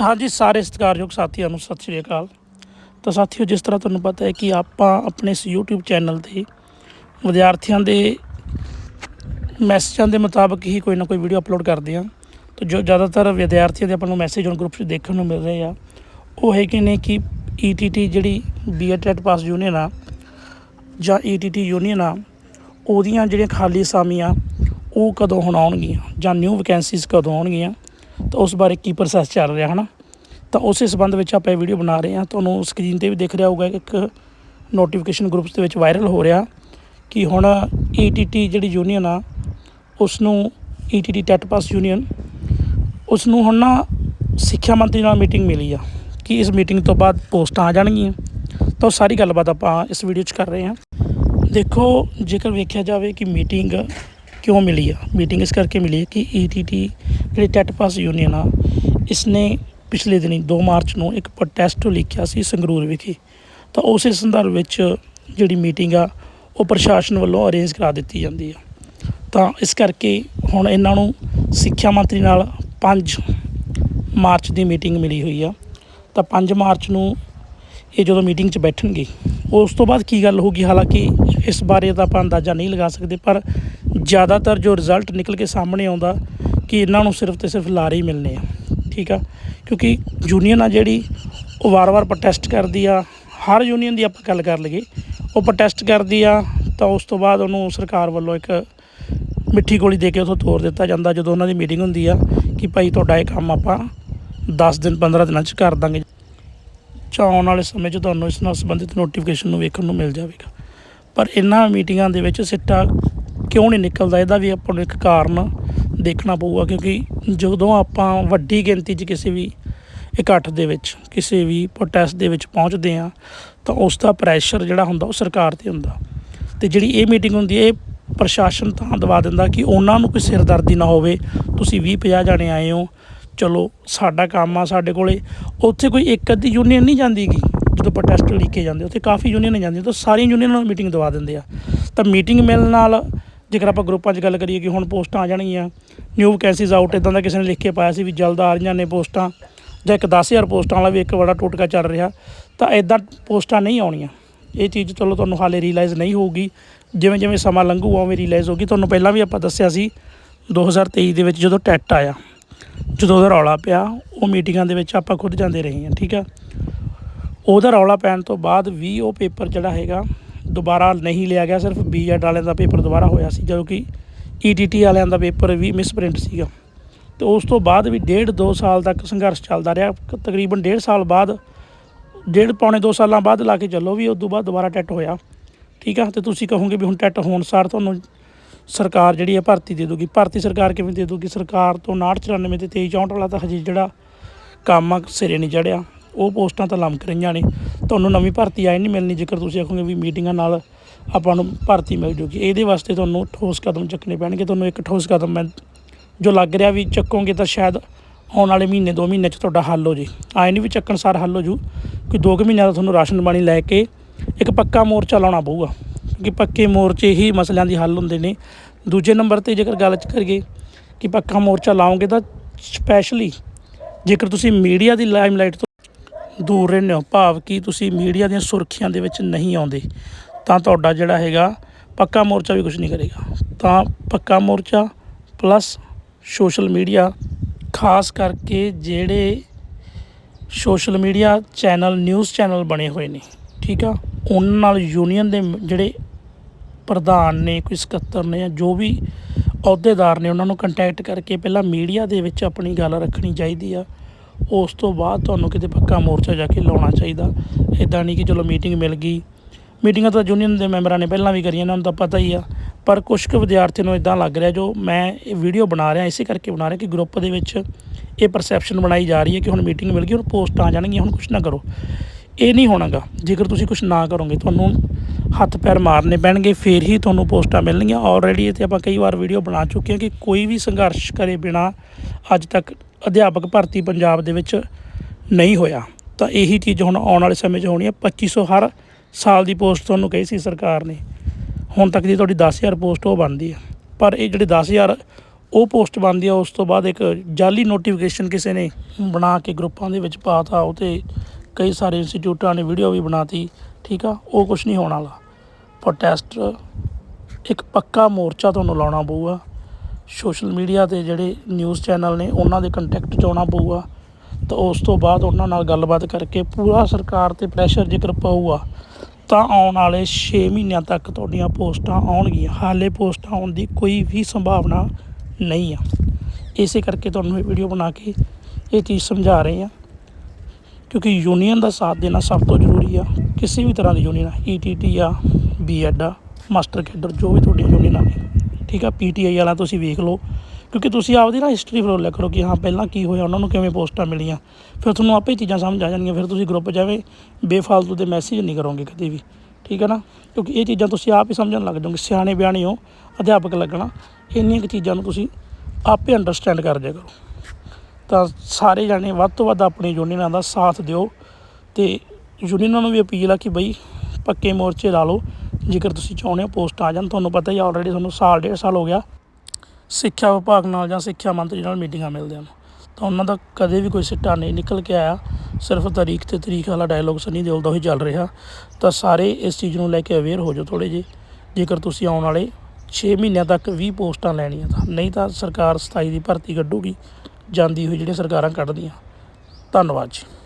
ਹਾਂਜੀ, ਸਾਰੇ ਸਤਿਕਾਰਯੋਗ ਸਾਥੀਆਂ ਨੂੰ ਸਤਿ ਸ਼੍ਰੀ ਅਕਾਲ। ਤਾਂ ਸਾਥੀਓ, ਜਿਸ ਤਰ੍ਹਾਂ ਤੁਹਾਨੂੰ ਪਤਾ ਹੈ ਕਿ ਆਪਾਂ ਆਪਣੇ ਇਸ YouTube ਚੈਨਲ ਤੇ ਵਿਦਿਆਰਥੀਆਂ ਦੇ ਮੈਸੇਜਾਂ ਦੇ ਮੁਤਾਬਕ ਹੀ ਕੋਈ ਨਾ ਕੋਈ ਵੀਡੀਓ ਅਪਲੋਡ ਕਰਦੇ ਹਾਂ। ਤਾਂ ਜੋ ਜ਼ਿਆਦਾਤਰ ਵਿਦਿਆਰਥੀਆਂ ਦੇ ਆਪਾਂ ਨੂੰ ਮੈਸੇਜ ਹੁਣ ਗਰੁੱਪ 'ਚ ਦੇਖਣ ਨੂੰ ਮਿਲ ਰਹੇ ਆ। ਉਹ ਹੈਗੇ ਨੇ ਕਿ ETT ਜਿਹੜੀ ਬੀਐਡ ਟੈਟ ਪਾਸ ਯੂਨੀਅਨ ਆ ਜਾਂ ETT ਯੂਨੀਅਨ ਆ, ਉਹਦੀਆਂ ਜਿਹੜੀਆਂ ਖਾਲੀ ਅਸਾਮੀਆਂ ਉਹ ਕਦੋਂ ਹੁਣ ਆਉਣਗੀਆਂ ਜਾਂ ਨਿਊ ਵੈਕੈਂਸੀਜ਼ ਕਦੋਂ ਆਉਣਗੀਆਂ? ਤਾਂ ਉਸ ਬਾਰੇ ਕੀ ਪ੍ਰੋਸੈਸ ਚੱਲ ਰਿਹਾ, ਹਨਾ? ਤਾਂ ਉਸੇ ਸੰਬੰਧ ਵਿੱਚ ਆਪਾਂ ਇਹ ਵੀਡੀਓ ਬਣਾ ਰਹੇ ਹਾਂ। ਤੁਹਾਨੂੰ ਸਕਰੀਨ ਤੇ ਵੀ ਦਿਖ ਰਿਹਾ ਹੋਊਗਾ ਇੱਕ ਨੋਟੀਫਿਕੇਸ਼ਨ ਗਰੁੱਪਸ ਦੇ ਵਿੱਚ ਵਾਇਰਲ ਹੋ ਰਿਹਾ ਕਿ ਹੁਣ ETT ਜਿਹੜੀ ਯੂਨੀਅਨ ਆ ਉਸ ਨੂੰ ETT ਟੈਟ ਪਾਸ ਯੂਨੀਅਨ ਉਸ ਨੂੰ ਹੁਣ ਨਾ ਸਿੱਖਿਆ ਮੰਤਰੀ ਨਾਲ ਮੀਟਿੰਗ ਮਿਲੀ ਆ ਕਿ ਇਸ ਮੀਟਿੰਗ ਤੋਂ ਬਾਅਦ ਪੋਸਟਾਂ ਆ ਜਾਣਗੀਆਂ। ਤਾਂ ਉਹ ਸਾਰੀ ਗੱਲਬਾਤ ਆਪਾਂ ਇਸ ਵੀਡੀਓ 'ਚ ਕਰ ਰਹੇ ਹਾਂ। ਦੇਖੋ, ਜੇਕਰ ਵੇਖਿਆ ਜਾਵੇ ਕਿ ਮੀਟਿੰਗ ਕਿਉਂ ਮਿਲੀ ਆ? ਮੀਟਿੰਗ ਇਸ ਕਰਕੇ ਮਿਲੀ ਹੈ ਕਿ ETT ਜਿਹੜੀ ਟੈਟ ਪਾਸ ਯੂਨੀਅਨ ਆ, ਇਸਨੇ ਪਿਛਲੇ ਦਿਨੀ 2 ਮਾਰਚ ਨੂੰ ਇੱਕ ਪ੍ਰੋਟੈਸਟ ਲਿਖਿਆ ਸੀ ਸੰਗਰੂਰ ਵਿਖੇ। ਤਾਂ ਉਸੇ ਸੰਦਰਭ ਵਿੱਚ ਜਿਹੜੀ ਮੀਟਿੰਗ ਆ, ਉਹ ਪ੍ਰਸ਼ਾਸਨ ਵੱਲੋਂ ਅਰੇਂਜ ਕਰਾ ਦਿੱਤੀ ਜਾਂਦੀ ਆ। ਤਾਂ ਇਸ ਕਰਕੇ ਹੁਣ ਇਹਨਾਂ ਨੂੰ ਸਿੱਖਿਆ ਮੰਤਰੀ ਨਾਲ 5 ਮਾਰਚ ਦੀ ਮੀਟਿੰਗ ਮਿਲੀ ਹੋਈ ਆ। ਤਾਂ 5 ਮਾਰਚ ਨੂੰ ਇਹ ਜਦੋਂ ਮੀਟਿੰਗ 'ਚ ਬੈਠਣਗੇ, ਉਸ ਤੋਂ ਬਾਅਦ ਕੀ ਗੱਲ ਹੋਊਗੀ? ਹਾਲਾਂਕਿ ਇਸ ਬਾਰੇ ਤਾਂ ਆਪਾਂ ਅੰਦਾਜ਼ਾ ਨਹੀਂ ਲਗਾ ਸਕਦੇ, ਪਰ ਜ਼ਿਆਦਾਤਰ ਜੋ ਰਿਜ਼ਲਟ ਨਿਕਲ ਕੇ ਸਾਹਮਣੇ ਆਉਂਦਾ ਕਿ ਇਹਨਾਂ ਨੂੰ ਸਿਰਫ ਤੇ ਸਿਰਫ ਲਾਰੇ ਹੀ ਮਿਲਨੇ ਆ, ਠੀਕ ਆ? ਕਿਉਂਕਿ ਯੂਨੀਅਨ ਆ ਜਿਹੜੀ, ਉਹ ਵਾਰ-ਵਾਰ ਪ੍ਰੋਟੈਸਟ ਕਰਦੀ ਆ, ਹਰ ਯੂਨੀਅਨ ਦੀ ਆਪਾਂ ਗੱਲ ਕਰ ਲਈਏ, ਉਹ ਪ੍ਰੋਟੈਸਟ ਕਰਦੀ ਆ, ਤਾਂ ਉਸ ਤੋਂ ਬਾਅਦ ਉਹਨੂੰ ਸਰਕਾਰ ਵੱਲੋਂ ਇੱਕ ਮਿੱਠੀ ਗੋਲੀ ਦੇ ਕੇ ਉਥੋਂ ਤੋੜ ਦਿੱਤਾ ਜਾਂਦਾ, ਜਦੋਂ ਉਹਨਾਂ ਦੀ ਮੀਟਿੰਗ ਹੁੰਦੀ ਆ ਕਿ ਭਾਈ ਤੁਹਾਡਾ ਇਹ ਕੰਮ ਆਪਾਂ 10 ਦਿਨ 15 ਦਿਨਾਂ 'ਚ ਕਰ ਦਾਂਗੇ। ਜਾਂ ਆਉਣ ਵਾਲੇ ਸਮੇਂ 'ਚ ਤੁਹਾਨੂੰ ਇਸ ਨਾਲ ਸੰਬੰਧਿਤ ਨੋਟੀਫਿਕੇਸ਼ਨ ਨੂੰ ਵੇਖਣ ਨੂੰ ਮਿਲ ਜਾਵੇਗਾ। ਪਰ ਇਹਨਾਂ ਮੀਟਿੰਗਾਂ ਦੇ ਵਿੱਚ ਸਿੱਟਾ ਕਿਉਂ ਨਹੀਂ ਨਿਕਲਦਾ? ਇਹਦਾ ਵੀ ਆਪਾਂ ਨੂੰ ਇੱਕ ਕਾਰਨ ਦੇਖਣਾ ਪਊਗਾ ਕਿਉਂਕਿ ਜਦੋਂ ਆਪਾਂ ਵੱਡੀ ਗਿਣਤੀ 'ਚ ਕਿਸੇ ਵੀ ਇਕੱਠ ਦੇ ਵਿੱਚ, ਕਿਸੇ ਵੀ ਪ੍ਰੋਟੈਸਟ ਦੇ ਵਿੱਚ ਪਹੁੰਚਦੇ ਆ ਤਾਂ ਉਸ ਦਾ ਪ੍ਰੈਸ਼ਰ ਜਿਹੜਾ ਹੁੰਦਾ ਉਹ ਸਰਕਾਰ ਤੇ ਹੁੰਦਾ। ਤੇ ਜਿਹੜੀ ਇਹ ਮੀਟਿੰਗ ਹੁੰਦੀ ਹੈ, ਇਹ ਪ੍ਰਸ਼ਾਸਨ ਤਾਂ ਦਵਾ ਦਿੰਦਾ ਕਿ ਉਹਨਾਂ ਨੂੰ ਕੋਈ ਸਿਰਦਰਦੀ ਨਾ ਹੋਵੇ। ਤੁਸੀਂ 20 50 ਜਾਣੇ ਆਏ ਹੋ, ਚਲੋ ਸਾਡਾ ਕੰਮ ਆ ਸਾਡੇ ਕੋਲੇ। ਉੱਥੇ ਕੋਈ ਇੱਕ ਅੱਧੀ ਯੂਨੀਅਨ ਨਹੀਂ ਜਾਂਦੀਗੀ, ਜਦੋਂ ਪ੍ਰੋਟੈਸਟ ਲਿਖੇ ਜਾਂਦੇ ਉੱਥੇ ਕਾਫੀ ਯੂਨੀਅਨ ਜਾਂਦੀਆਂ ਤਾਂ ਸਾਰੀਆਂ ਯੂਨੀਅਨਾਂ ਨੂੰ ਮੀਟਿੰਗ ਦਵਾ ਦਿੰਦੇ ਆ। ਤਾਂ ਮੀਟਿੰਗ ਮਿਲਣ ਨਾਲ ਜੇਕਰ ਆਪਾਂ ਗਰੁੱਪਾਂ 'ਚ ਗੱਲ ਕਰੀਏ ਕਿ ਹੁਣ ਪੋਸਟਾਂ ਆ ਜਾਣਗੀਆਂ ਨਿਊ ਵੈਕੈਂਸੀਜ਼ ਆਊਟ ਇਦਾਂ ਦਾ ਕਿਸੇ ਨੇ ਲਿਖ ਕੇ ਪਾਇਆ ਸੀ ਵੀ ਜਲਦ ਆ ਰਹੀਆਂ ਨੇ ਪੋਸਟਾਂ, ਜਾਂ ਇੱਕ 10000 ਪੋਸਟਾਂ ਵਾਲਾ ਵੀ ਇੱਕ ਬੜਾ ਟੋਟਕਾ ਚੱਲ ਰਿਹਾ, ਤਾਂ ਇਦਾਂ ਪੋਸਟਾਂ ਨਹੀਂ ਆਉਣੀਆਂ। ਇਹ ਚੀਜ਼ ਚਲੋ ਤੁਹਾਨੂੰ ਹਾਲੇ ਰੀਅਲਾਈਜ਼ ਨਹੀਂ ਹੋਊਗੀ, ਜਿਵੇਂ ਜਿਵੇਂ ਸਮਾਂ ਲੰਘੂਗਾ ਉਵੇਂ ਰੀਅਲਾਈਜ਼ ਹੋਗੀ ਤੁਹਾਨੂੰ ਪਹਿਲਾਂ ਵੀ ਆਪਾਂ ਦੱਸਿਆ ਸੀ 2023 ਦੇ ਵਿੱਚ ਜਦੋਂ ਟੈਟ ਆਇਆ, ਜਦੋਂ ਉਹਦਾ ਰੌਲਾ ਪਿਆ, ਉਹ ਮੀਟਿੰਗਾਂ ਦੇ ਵਿੱਚ ਆਪਾਂ ਖੁਦ ਜਾਂਦੇ ਰਹੇ ਹਾਂ, ਠੀਕ ਆ? ਉਹਦਾ ਰੌਲਾ ਪੈਣ ਤੋਂ ਬਾਅਦ ਵੀ ਉਹ ਪੇਪਰ ਜਿਹੜਾ ਹੈਗਾ ਦੁਬਾਰਾ ਨਹੀਂ ਲਿਆ ਗਿਆ, ਸਿਰਫ ਬੀਐਡ ਵਾਲਿਆਂ ਦਾ ਪੇਪਰ ਦੁਬਾਰਾ ਹੋਇਆ ਸੀ, ਜਦੋਂ ਕਿ ਈਟੀਟੀ ਵਾਲਿਆਂ ਦਾ ਪੇਪਰ ਵੀ ਮਿਸਪ੍ਰਿੰਟ ਸੀਗਾ। ਤੇ ਉਸ ਤੋਂ ਬਾਅਦ ਵੀ ਡੇਢ ਦੋ ਸਾਲ ਤੱਕ ਸੰਘਰਸ਼ ਚੱਲਦਾ ਰਿਹਾ। ਤਕਰੀਬਨ ਡੇਢ ਸਾਲ ਬਾਅਦ, ਡੇਢ ਪੌਣੇ 2 ਸਾਲਾਂ ਬਾਅਦ ਲਾ ਕੇ ਚੱਲੋ ਵੀ ਉਸ ਤੋਂ ਬਾਅਦ ਦੁਬਾਰਾ ਟੈਟ ਹੋਇਆ। ਠੀਕ ਆ? ਤੇ ਤੁਸੀਂ ਕਹੋਗੇ ਵੀ ਹੁਣ ਟੈਟ ਹੋਣ ਸਾਰ ਤੁਹਾਨੂੰ ਸਰਕਾਰ ਜਿਹੜੀ ਹੈ ਭਰਤੀ ਦੇ ਦੂਗੀ ਭਰਤੀ ਸਰਕਾਰ ਕਿਵੇਂ ਦੇ ਦੂਗੀ ਸਰਕਾਰ ਤੋਂ 59 94 ਤੇ 23 64 ਵਾਲਾ ਤਾਂ ਹਜੇ ਜਿਹੜਾ ਕੰਮ ਆ ਸਿਰੇ ਨਹੀਂ ਚੜਿਆ। ਉਹ ਪੋਸਟਾਂ ਤਾਂ ਲੰਮਕ ਰਹੀਆਂ ਨੇ। ਤੁਹਾਨੂੰ ਨਵੀਂ ਭਰਤੀ ਆਏ ਨਹੀਂ ਮਿਲਣੀ ਜੇਕਰ ਤੁਸੀਂ ਆਖੋਗੇ ਵੀ ਮੀਟਿੰਗਾਂ ਨਾਲ ਆਪਾਂ ਨੂੰ ਭਰਤੀ ਮਿਲ ਜੂਗੀ। ਇਹਦੇ ਵਾਸਤੇ ਤੁਹਾਨੂੰ ਠੋਸ ਕਦਮ ਚੱਕਣੇ ਪੈਣਗੇ। ਤੁਹਾਨੂੰ ਇੱਕ ਠੋਸ ਕਦਮ ਮੈਂ ਜੋ ਲੱਗ ਰਿਹਾ ਵੀ ਚੱਕੋਗੇ ਤਾਂ ਸ਼ਾਇਦ ਆਉਣ ਵਾਲੇ ਮਹੀਨੇ 2 ਮਹੀਨੇ 'ਚ ਤੁਹਾਡਾ ਹੱਲ ਹੋ ਜੇ। ਆਏ ਨਹੀਂ ਵੀ ਚੱਕਣ ਸਾਰ ਹੱਲ ਹੋ ਜੂ। ਕੋਈ 2 ਮਹੀਨਿਆਂ ਦਾ ਤੁਹਾਨੂੰ ਰਾਸ਼ਨ ਪਾਣੀ ਲੈ ਕੇ ਇੱਕ ਪੱਕਾ ਮੋਰਚਾ ਲਾਉਣਾ ਪਊਗਾ। ਕਿਉਂਕਿ ਪੱਕੇ ਮੋਰਚੇ ਹੀ ਮਸਲਿਆਂ ਦੀ ਹੱਲ ਹੁੰਦੇ ਨੇ। ਦੂਜੇ ਨੰਬਰ ਤੇ ਜੇਕਰ ਗੱਲ ਕਰੀਏ ਕਿ ਪੱਕਾ ਮੋਰਚਾ ਲਾਓਗੇ ਤਾਂ ਸਪੈਸ਼ਲੀ ਜੇਕਰ ਤੁਸੀਂ ਮੀਡੀਆ ਦੀ ਲਾਈਮਲਾਈਟ ਤੋਂ ਦੂਰ ਰਹਿੰਦੇ ਹੋ। ਭਾਵ ਕਿ ਤੁਸੀਂ ਮੀਡੀਆ ਦੀਆਂ ਸੁਰਖੀਆਂ ਦੇ ਵਿੱਚ ਨਹੀਂ ਆਉਂਦੇ। ਤਾਂ ਤੁਹਾਡਾ ਜਿਹੜਾ ਹੈਗਾ ਪੱਕਾ ਮੋਰਚਾ ਵੀ ਕੁਝ ਨਹੀਂ ਕਰੇਗਾ। ਤਾਂ ਪੱਕਾ ਮੋਰਚਾ ਪਲੱਸ ਸੋਸ਼ਲ ਮੀਡੀਆ ਖਾਸ ਕਰਕੇ ਜਿਹੜੇ social media channel news channel ਬਣੇ ਹੋਏ ਨੇ। ਠੀਕ ਆ? ਉਹਨਾਂ ਨਾਲ ਯੂਨੀਅਨ ਦੇ ਜਿਹੜੇ ਪ੍ਰਧਾਨ ਨੇ, ਕੋਈ ਸਕੱਤਰ ਨੇ ਜਾਂ ਜੋ ਵੀ ਅਹੁਦੇਦਾਰ ਨੇ, ਉਹਨਾਂ ਨੂੰ ਕੰਟੈਕਟ ਕਰਕੇ ਪਹਿਲਾਂ ਮੀਡੀਆ ਦੇ ਵਿੱਚ ਆਪਣੀ ਗੱਲ ਰੱਖਣੀ ਚਾਹੀਦੀ ਆ। ਉਸ ਤੋਂ ਬਾਅਦ ਤੁਹਾਨੂੰ ਕਿਤੇ ਪੱਕਾ ਮੋਰਚਾ ਜਾ ਕੇ ਲਾਉਣਾ ਚਾਹੀਦਾ। ਇਦਾਂ ਨਹੀਂ ਕਿ ਚਲੋ ਮੀਟਿੰਗ ਮਿਲ ਗਈ। ਮੀਟਿੰਗਾਂ ਤਾਂ ਯੂਨੀਅਨ ਦੇ ਮੈਂਬਰਾਂ ਨੇ ਪਹਿਲਾਂ ਵੀ ਕਰੀਆਂ, ਇਹਨਾਂ ਨੂੰ ਤਾਂ ਪਤਾ ਹੀ ਆ। ਪਰ ਕੁਝ ਕੁ ਵਿਦਿਆਰਥੀਆਂ ਨੂੰ ਇਦਾਂ ਲੱਗ ਰਿਹਾ ਜੋ ਮੈਂ ਇਹ ਵੀਡੀਓ ਬਣਾ ਰਿਹਾ, ਇਸੇ ਕਰਕੇ ਬਣਾ ਰਿਹਾ ਕਿ ਗਰੁੱਪ ਦੇ ਵਿੱਚ ਇਹ ਪਰਸੈਪਸ਼ਨ ਬਣਾਈ ਜਾ ਰਹੀ ਹੈ ਕਿ ਹੁਣ ਮੀਟਿੰਗ ਮਿਲ ਗਈ, ਹੁਣ ਪੋਸਟਾਂ ਆ ਜਾਣਗੀਆਂ, ਹੁਣ ਕੁਝ ਨਾ ਕਰੋ। ਇਹ ਨਹੀਂ ਹੋਣਾਗਾ। ਜੇਕਰ ਤੁਸੀਂ ਕੁਝ ਨਾ ਕਰੋਗੇ, ਤੁਹਾਨੂੰ ਹੱਥ ਪੈਰ ਮਾਰਨੇ ਪੈਣਗੇ, ਫੇਰ ਹੀ ਤੁਹਾਨੂੰ ਪੋਸਟਾਂ ਮਿਲਣਗੀਆਂ। ਆਲਰੇਡੀ ਇੱਥੇ ਆਪਾਂ ਕਈ ਵਾਰ ਵੀਡੀਓ ਬਣਾ ਚੁੱਕੇ ਹਾਂ ਕਿ ਕੋਈ ਵੀ ਸੰਘਰਸ਼ ਕਰੇ ਬਿਨਾ ਅੱਜ ਤੱਕ ਅਧਿਆਪਕ ਭਰਤੀ ਪੰਜਾਬ ਦੇ ਵਿੱਚ ਨਹੀਂ ਹੋਇਆ। ਤਾਂ ਇਹੀ ਚੀਜ਼ ਹੁਣ ਆਉਣ ਵਾਲੇ ਸਮੇਂ 'ਚ ਹੋਣੀ ਹੈ 2500 ਹਰ ਸਾਲ ਦੀ ਪੋਸਟ ਤੁਹਾਨੂੰ ਕਹੀ ਸੀ ਸਰਕਾਰ ਨੇ। ਹੁਣ ਤੱਕ ਦੀ ਤੁਹਾਡੀ 10000 ਪੋਸਟ ਉਹ ਬਣਦੀ ਹੈ ਪਰ ਇਹ ਜਿਹੜੇ 10000 ਉਹ ਪੋਸਟ ਬਣਦੀ ਆ, ਉਸ ਤੋਂ ਬਾਅਦ ਇੱਕ ਜਾਲੀ ਨੋਟੀਫਿਕੇਸ਼ਨ ਕਿਸੇ ਨੇ ਬਣਾ ਕੇ ਗਰੁੱਪਾਂ ਦੇ ਵਿੱਚ ਪਾਤਾ ਉਹ 'ਤੇ ਕਈ ਸਾਰੇ ਇੰਸਟੀਚਿਊਟਾਂ ਨੇ ਵੀਡੀਓ ਵੀ ਬਣਾਤੀ ਠੀਕ ਆ? ਉਹ ਕੁਝ ਨਹੀਂ ਹੋਣ ਵਾਲਾ। ਪ੍ਰੋਟੈਸਟ ਇੱਕ ਪੱਕਾ ਮੋਰਚਾ ਤੁਹਾਨੂੰ ਲਾਉਣਾ ਪਊਗਾ। ਸੋਸ਼ਲ ਮੀਡੀਆ ਤੇ ਜਿਹੜੇ ਨਿਊਜ਼ ਚੈਨਲ ਨੇ, ਉਹਨਾਂ ਦੇ ਕੰਟੈਕਟ 'ਚ ਆਉਣਾ ਪਊਗਾ। ਤਾਂ ਉਸ ਤੋਂ ਬਾਅਦ ਉਹਨਾਂ ਨਾਲ ਗੱਲਬਾਤ ਕਰਕੇ ਪੂਰਾ ਸਰਕਾਰ ਤੇ ਪ੍ਰੈਸ਼ਰ ਜੇਕਰ ਪਊਗਾ, ਤਾਂ ਆਉਣ ਵਾਲੇ 6 ਮਹੀਨਿਆਂ ਤੱਕ ਤੁਹਾਡੀਆਂ ਪੋਸਟਾਂ ਆਉਣਗੀਆਂ। ਹਾਲੇ ਪੋਸਟਾਂ ਆਉਣ ਦੀ ਕੋਈ ਵੀ ਸੰਭਾਵਨਾ ਨਹੀਂ ਆ। ਇਸੇ ਕਰਕੇ ਤੁਹਾਨੂੰ ਇਹ ਵੀਡੀਓ ਬਣਾ ਕੇ ਇਹ ਚੀਜ਼ ਸਮਝਾ ਰਹੇ ਆ ਕਿਉਂਕਿ ਯੂਨੀਅਨ ਦਾ ਸਾਥ ਦੇਣਾ ਸਭ ਤੋਂ ਜ਼ਰੂਰੀ ਆ। ਕਿਸੇ ਵੀ ਤਰ੍ਹਾਂ ਦੀ ਯੂਨੀਅਨ ਆ ਈਟੀਟੀ ਆ ਬੀਐਡ ਆ ਮਾਸਟਰ ਕੈਡਰ ਜੋ ਵੀ ਤੁਹਾਡੀ ਯੂਨੀਅਨ ਠੀਕ ਆ ਪੀਟੀਆਈ ਵਾਲਾ ਤੁਸੀਂ ਵੇਖ ਲਓ। ਕਿਉਂਕਿ ਤੁਸੀਂ ਆਪਦੀ ਨਾ ਹਿਸਟਰੀ ਫਰੋਲ ਕਰੋ ਕਿ ਹਾਂ, ਪਹਿਲਾਂ ਕੀ ਹੋਇਆ, ਉਹਨਾਂ ਨੂੰ ਕਿਵੇਂ ਪੋਸਟਾਂ ਮਿਲੀਆਂ। ਫਿਰ ਤੁਹਾਨੂੰ ਆਪੇ ਚੀਜ਼ਾਂ ਸਮਝ ਆ ਜਾਣਗੀਆਂ, ਫਿਰ ਤੁਸੀਂ ਗਰੁੱਪ 'ਚ ਬੇਫਾਲਤੂ ਦੇ ਮੈਸੇਜ ਨਹੀਂ ਕਰੋਗੇ ਕਦੇ ਵੀ। ਠੀਕ ਹੈ ਨਾ? ਕਿਉਂਕਿ ਇਹ ਚੀਜ਼ਾਂ ਤੁਸੀਂ ਆਪ ਹੀ ਸਮਝਣ ਲੱਗ ਜਾਓਗੇ, ਸਿਆਣੇ ਬਿਆਣੇ ਹੋ ਅਧਿਆਪਕ ਲੱਗਣਾ, ਇੰਨੀਆਂ ਕੁ ਚੀਜ਼ਾਂ ਨੂੰ ਤੁਸੀਂ ਆਪੇ ਅੰਡਰਸਟੈਂਡ ਕਰ ਜਾਇਆ ਕਰੋ। ਤਾਂ ਸਾਰੇ ਜਾਣੇ ਵੱਧ ਤੋਂ ਵੱਧ ਆਪਣੀ ਯੂਨੀਅਨਾਂ ਦਾ ਸਾਥ ਦਿਓ ਤੇ ਯੂਨੀਅਨਾਂ ਨੂੰ ਵੀ ਅਪੀਲ ਆ ਕਿ ਬਈ ਪੱਕੇ ਮੋਰਚੇ ਲਾ ਲਓ। ਜੇਕਰ ਤੁਸੀਂ ਚਾਹੁੰਦੇ ਹੋ ਪੋਸਟ ਆ ਜਾਣ, ਤੁਹਾਨੂੰ ਪਤਾ ਹੀ ਆਲਰੇਡੀ ਤੁਹਾਨੂੰ ਸਾਲ, ਡੇਢ ਸਾਲ ਹੋ ਗਿਆ। ਸਿੱਖਿਆ ਵਿਭਾਗ ਨਾਲ ਜਾਂ ਸਿੱਖਿਆ ਮੰਤਰੀ ਨਾਲ ਮੀਟਿੰਗਾਂ ਮਿਲਦੀਆਂ ਹਨ ਤਾਂ ਉਹਨਾਂ ਦਾ ਕਦੇ ਵੀ ਕੋਈ ਸਿੱਟਾ ਨਹੀਂ ਨਿਕਲ ਕੇ ਆਇਆ। ਸਿਰਫ ਤਾਰੀਖ ਤੇ ਤਰੀਕ ਵਾਲਾ ਡਾਇਲੋਗ ਸਨੀ ਦਿਓਲ ਦਾ ਹੀ ਚੱਲ ਰਿਹਾ। ਤਾਂ ਸਾਰੇ ਇਸ ਚੀਜ਼ ਨੂੰ ਲੈ ਕੇ ਅਵੇਅਰ ਹੋ ਜਾਓ ਥੋੜੇ ਜਿਹੇ। ਜੇਕਰ ਤੁਸੀਂ ਆਉਣ ਵਾਲੇ 6 ਮਹੀਨਿਆਂ ਤੱਕ 20 ਪੋਸਟਾਂ ਲੈਣੀਆਂ ਤਾਂ, ਨਹੀਂ ਤਾਂ ਸਰਕਾਰ 27 ਦੀ ਭਰਤੀ ਕੱਢੂਗੀ, ਜਾਂਦੀ ਹੋਈ ਜਿਹੜੀਆਂ ਸਰਕਾਰਾਂ ਕੱਢਦੀਆਂ। ਧੰਨਵਾਦ ਜੀ।